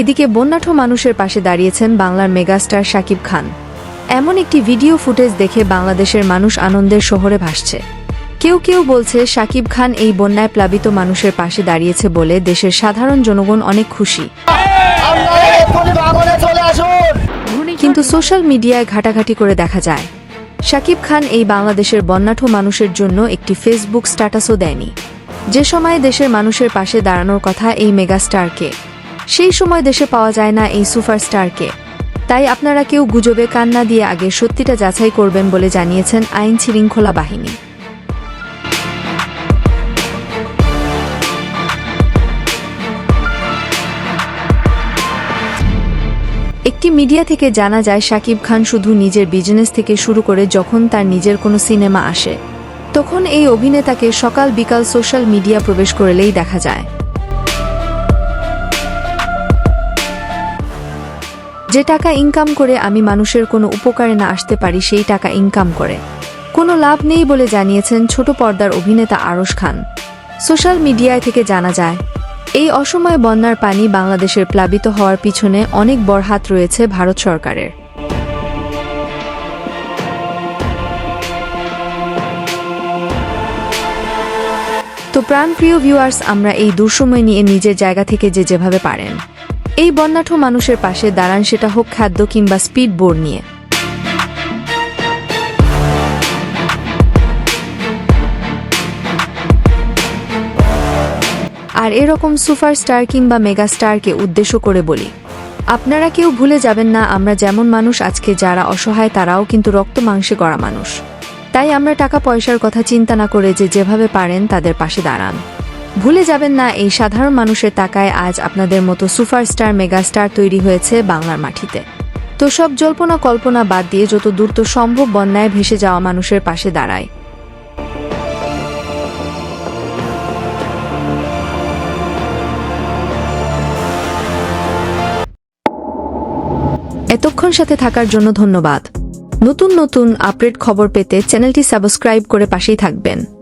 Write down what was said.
এদিকে বন্যাঢ্য মানুষের পাশে দাঁড়িয়েছেন বাংলার মেগাস্টার শাকিব খান। এমন একটি ভিডিও ফুটেজ দেখে বাংলাদেশের মানুষ আনন্দের শহরে ভাসছে। কেউ কেউ বলছে, শাকিব খান এই বন্যায় প্লাবিত মানুষের পাশে দাঁড়িয়েছে বলে দেশের সাধারণ জনগণ অনেক খুশি। কিন্তু সোশ্যাল মিডিয়ায় ঘাটাঘাটি করে দেখা যায়, শাকিব খান এই বাংলাদেশের বন্যাঢ্য মানুষের জন্য একটি ফেসবুক স্ট্যাটাসও দেয়নি। যে সময়ে দেশের মানুষের পাশে দাঁড়ানোর কথা এই মেগাস্টারকে সেই সময় দেশে পাওয়া যায় না এই সুপারস্টারকে। তাই আপনারা কেউ গুজবে কান্না দিয়ে আগে সত্যিটা যাচাই করবেন বলে জানিয়েছেন আইন শৃঙ্খলা বাহিনী। একটি মিডিয়া থেকে জানা যায়, শাকিব খান শুধু নিজের বিজনেস থেকে শুরু করে যখন তার নিজের কোনো সিনেমা আসে, তখন এই অভিনেতাকে সকাল বিকাল সোশ্যাল মিডিয়া প্রবেশ করলেই দেখা যায়। যে টাকা ইনকাম করে আমি মানুষের কোনো উপকারে না আসতে পারি, সেই টাকা ইনকাম করে। কোনো লাভ নেই বলে জানিয়েছেন ছোট পর্দার অভিনেতা আরশ খান। সোশ্যাল মিডিয়ায় থেকে জানা যায়, এই অসময়ে বন্যার পানি বাংলাদেশের প্লাবিত হওয়ার পিছনে অনেক বড় হাত রয়েছে ভারত সরকারের। তো প্রাণপ্রিয় ভিউয়ার্স আমরা এই দুঃসময় নিয়ে নিজের জায়গা থেকে যে যেভাবে পারেন। এই বন্যাঢ্য মানুষের পাশে দাঁড়ান সেটা হোক খাদ্য কিংবা স্পিড বোর্ড নিয়ে। আর এরকম সুপারস্টার কিংবা মেগাস্টারকে উদ্দেশ্য করে বলি, আপনারা কেউ ভুলে যাবেন না, আমরা যেমন মানুষ আজকে যারা অসহায় তারাও কিন্তু রক্ত মাংসে গড়া মানুষ। তাই আমরা টাকা পয়সার কথা চিন্তা না করে যে যেভাবে পারেন তাদের পাশে দাঁড়ান। ভুলে যাবেন না, এই সাধারণ মানুষের টাকায় আজ আপনাদের মতো সুপারস্টার, মেগাস্টার তৈরি হয়েছে বাংলার মাটিতে। তো সব জল্পনা কল্পনা বাদ দিয়ে যত দ্রুত সম্ভব বন্যায় ভেসে যাওয়া মানুষের পাশে দাঁড়ায়। এতক্ষণ সাথে থাকার জন্য ধন্যবাদ। নতুন নতুন আপডেট খবর পেতে চ্যানেলটি সাবস্ক্রাইব করে পাশেই থাকবেন।